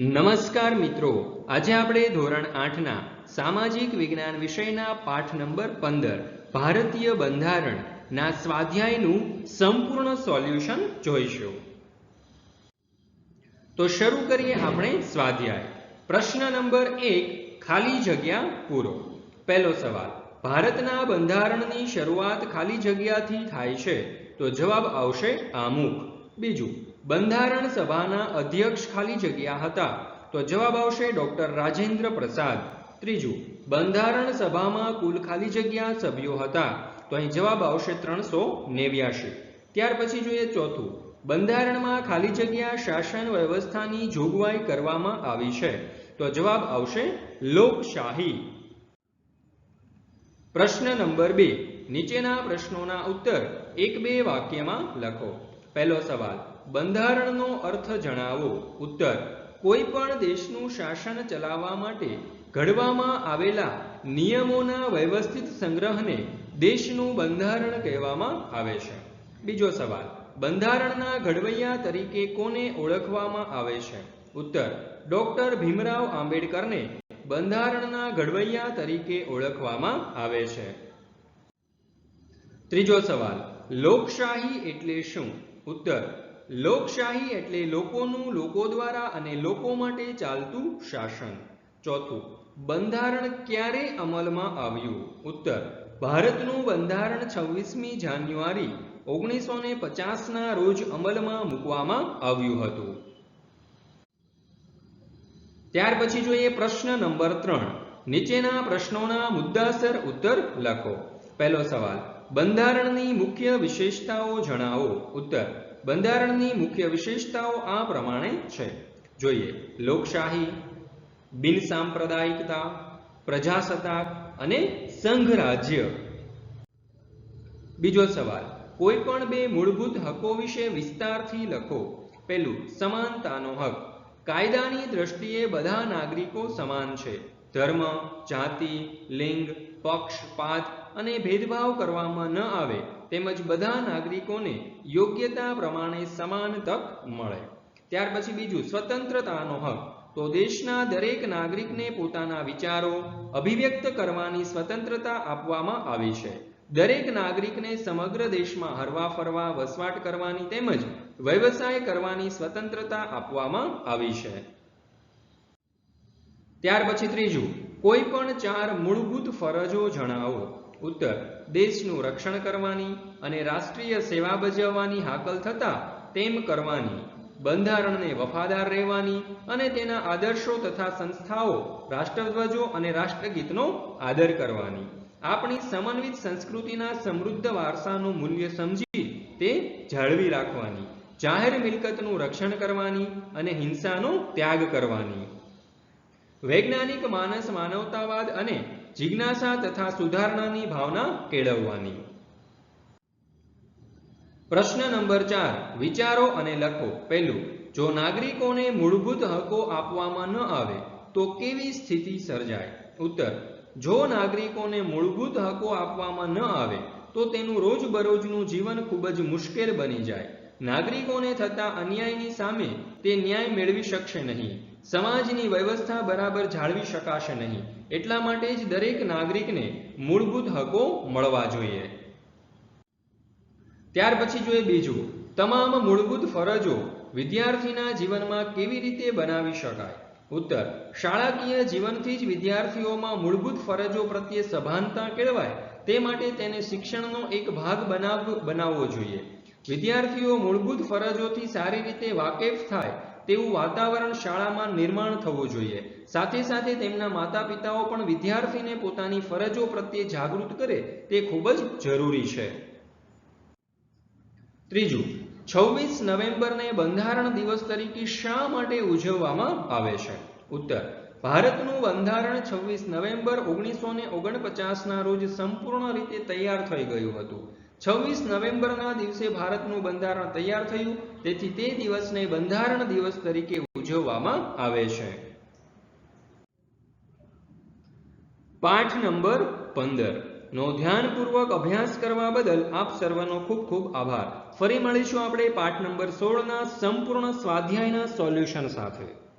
નમસ્કાર મિત્રો. આજે આપણે ધોરણ આઠના સામાજિક વિજ્ઞાન વિષયના પાઠ નંબર પંદર, ભારતીય બંધારણના સ્વાધ્યાયનું સંપૂર્ણ સોલ્યુશન જોઈશું. તો શરૂ કરીએ આપણે સ્વાધ્યાય. પ્રશ્ન નંબર એક, ખાલી જગ્યા પૂરો. પહેલો સવાલ, ભારતના બંધારણની શરૂઆત ખાલી જગ્યાથી થાય છે? તો જવાબ આવશે આમુખ. બીજું, બંધારણ સભાના અધ્યક્ષ ખાલી જગ્યા હતા, તો જવાબ આવશે ડોક્ટર રાજેન્દ્ર પ્રસાદ. ત્રીજું, બંધારણ સભામાં કુલ ખાલી જગ્યા સભ્યો હતા, તો અહીં જવાબ આવશે ત્રણસો નેવ્યાશી. ત્યાર પછી જોઈએ ચોથું, બંધારણમાં ખાલી જગ્યા શાસન વ્યવસ્થાની જોગવાઈ કરવામાં આવી છે, તો જવાબ આવશે લોકશાહી. પ્રશ્ન નંબર બે, નીચેના પ્રશ્નોના ઉત્તર એક બે વાક્યમાં લખો. પહેલો સવાલ, બંધારણનો અર્થ જણાવો. ઉત્તર કોઈ પણ દેશનું શાસન ચલાવવા માટે ઘડવામાં આવેલા નિયમોના વ્યવસ્થિત સંગ્રહને દેશનું બંધારણ કહેવામાં આવે છે. બીજો સવાલ, બંધારણના ઘડવૈયા તરીકે કોને ઓળખવામાં આવે છે? ઉત્તર, ડોક્ટર ભીમરાવ આંબેડકરને બંધારણના ઘડવૈયા તરીકે ઓળખવામાં આવે છે. ત્રીજો સવાલ, લોકશાહી એટલે શું? ઉત્તર. લોકશાહી એટલે લોકોનું, લોકો દ્વારા અને લોકો માટે ચાલતું શાસન. ચોથું, બંધારણ ક્યારે અમલમાં આવ્યું? ઉત્તર, ભારતનું બંધારણ છવ્વીસમી જાન્યુઆરી ઓગણીસો ને પચાસના રોજ અમલમાં મૂકવામાં આવ્યું હતું. ત્યાર પછી જોઈએ પ્રશ્ન નંબર ત્રણ. નીચેના પ્રશ્નોના મુદ્દાસર ઉત્તર લખો. પહેલો સવાલ બંધારણની મુખ્ય વિશેષતાઓ જણાવો. ઉત્તર, બંધારણની મુખ્ય વિશેષતાઓ આ પ્રમાણે છે. જોઈએ, લોકશાહી બિનસાંપ્રદાયિકતા પ્રજાસત્તાક અને સંઘ રાજ્ય બીજો સવાલ, કોઈ પણ બે મૂળભૂત હકો વિશે વિસ્તારથી લખો. પેલું સમાનતાનો હક. કાયદાની દ્રષ્ટિએ બધા નાગરિકો સમાન છે. ધર્મ, જાતિ, લિંગ પક્ષપાત અને ભેદભાવ કરવામાં ન આવે તેમજ બધા નાગરિકોને યોગ્યતા પ્રમાણે સમાન તક મળે. ત્યાર પછી બીજું, સ્વતંત્રતાનો હક. તો દેશના દરેક નાગરિકને પોતાના વિચારો અભિવ્યક્ત કરવાની સ્વતંત્રતા આપવામાં આવી છે. દરેક નાગરિકને સમગ્ર દેશમાં હરવા ફરવા, વસવાટ કરવાની તેમજ વ્યવસાય કરવાની સ્વતંત્રતા આપવામાં આવી છે. ત્યાર પછી ત્રીજું કોઈ પણ ચાર મૂળભૂત ફરજો જણાવો. ઉત્તર, દેશનું રક્ષણ કરવાની અને રાષ્ટ્રીય સેવા બજાવવાની હાકલ થતા તેમ કરવાની, બંધારણને વફાદાર રહેવાની અને તેના આદર્શો તથા સંસ્થાઓ, રાષ્ટ્રધ્વજો અને રાષ્ટ્રગીતનો આદર કરવાની. આપણી સમન્વિત સંસ્કૃતિના સમૃદ્ધ વારસાનું મૂલ્ય સમજી તે જાળવી રાખવાની, જાહેર મિલકતનું રક્ષણ કરવાની અને હિંસાનો ત્યાગ કરવાની. વૈજ્ઞાનિક માનસ માનવતાવાદ અને જિજ્ઞાસા તથા સુધારણાની ભાવના કેળવવાની. પ્રશ્ન નંબર ચાર, વિચારો અને લખો. પહેલું, જો નાગરિકોને મૂળભૂત હકો આપવામાં ન આવે, તો કેવી સ્થિતિ સર્જાય? ઉત્તર, જો નાગરિકોને મૂળભૂત હકો આપવામાં ન આવે, તો તેનું રોજબરોજનું જીવન ખૂબ જ મુશ્કેલ બની જાય. નાગરિકોને થતા અન્યાયની સામે તે ન્યાય મેળવી શકશે નહીં. સમાજની વ્યવસ્થા બરાબર જાળવી શકાશે નહીં. એટલા માટે જ દરેક નાગરિકને મૂળભૂત હકો મળવા જોઈએ. ત્યાર પછી જોઈએ બીજું. તમામ મૂળભૂત ફરજો વિદ્યાર્થીના જીવનમાં કેવી રીતે બનાવી શકાય? ઉત્તર. શાળાકીય જીવનથી જ વિદ્યાર્થીઓમાં મૂળભૂત ફરજો પ્રત્યે સભાનતા કેળવાય, તે માટે તેને શિક્ષણનો એક ભાગ બનાવ, બનાવવો જોઈએ. વિદ્યાર્થીઓ મૂળભૂત ફરજોથી સારી રીતે વાકેફ થાય તેવું વાતાવરણ શાળામાં નિર્માણ થવું જોઈએ. સાથે સાથે તેમના માતા પિતાઓ પણ વિદ્યાર્થીને પોતાની ફરજો પ્રત્યે જાગૃત કરે તે ખૂબ જ જરૂરી છે. ત્રીજું, છવ્વીસ નવેમ્બરને બંધારણ દિવસ તરીકે શા માટે ઉજવવામાં આવે છે? ઉત્તર, ભારતનું બંધારણ છવ્વીસ નવેમ્બર ઓગણીસો ને ઓગણપચાસના રોજ સંપૂર્ણ રીતે તૈયાર થઈ ગયું હતું. છવ્વીસ નવેમ્બરના દિવસે ભારતનું બંધારણ તૈયાર થયું. તેથી તે દિવસને બંધારણ દિવસ તરીકે ઉજવવામાં આવે છે. પાઠ નંબર પંદર. નો ધ્યાનપૂર્વક અભ્યાસ કરવા બદલ આપ સર્વનો ખૂબ ખૂબ આભાર. ફરી મળીશું આપણે પાઠ નંબર સોળના સંપૂર્ણ સ્વાધ્યાયના સોલ્યુશન સાથે.